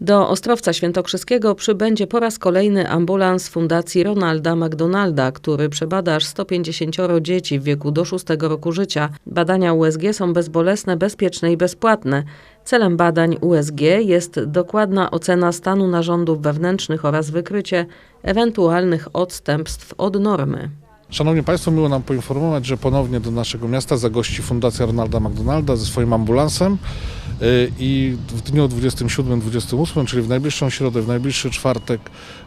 Do Ostrowca Świętokrzyskiego przybędzie po raz kolejny ambulans Fundacji Ronalda McDonalda, który przebada aż 150 dzieci w wieku do 6 roku życia. Badania USG są bezbolesne, bezpieczne i bezpłatne. Celem badań USG jest dokładna ocena stanu narządów wewnętrznych oraz wykrycie ewentualnych odstępstw od normy. Szanowni Państwo, miło nam poinformować, że ponownie do naszego miasta zagości Fundacja Ronalda McDonalda ze swoim ambulansem Y, i w dniu 27-28, czyli w najbliższą środę, w najbliższy czwartek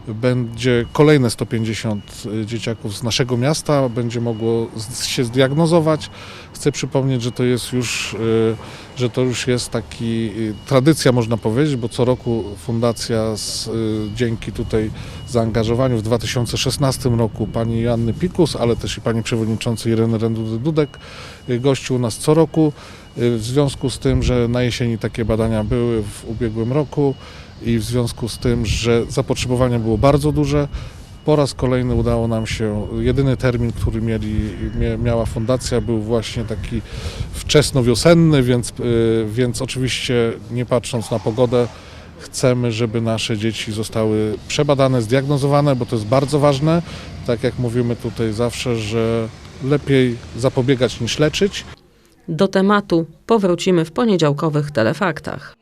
będzie kolejne 150 dzieciaków z naszego miasta, będzie mogło się zdiagnozować. Chcę przypomnieć, że to jest już, y, że to już jest taki y, tradycja można powiedzieć, bo co roku fundacja z, y, dzięki tutaj zaangażowaniu w 2016 roku pani Joanny Pikus, ale też i pani przewodniczącej Ireny Rendudy-Dudek y, gościł nas co roku. Y, W związku z tym, że na jesieni takie badania były w ubiegłym roku i w związku z tym, że zapotrzebowanie było bardzo duże, po raz kolejny udało nam się, jedyny termin, który mieli, mia- miała fundacja był właśnie taki wczesnowiosenny, więc, y, więc oczywiście nie patrząc na pogodę, chcemy, żeby nasze dzieci zostały przebadane, zdiagnozowane, bo to jest bardzo ważne. Tak jak mówimy tutaj zawsze, że lepiej zapobiegać niż leczyć. Do tematu powrócimy w poniedziałkowych telefaktach.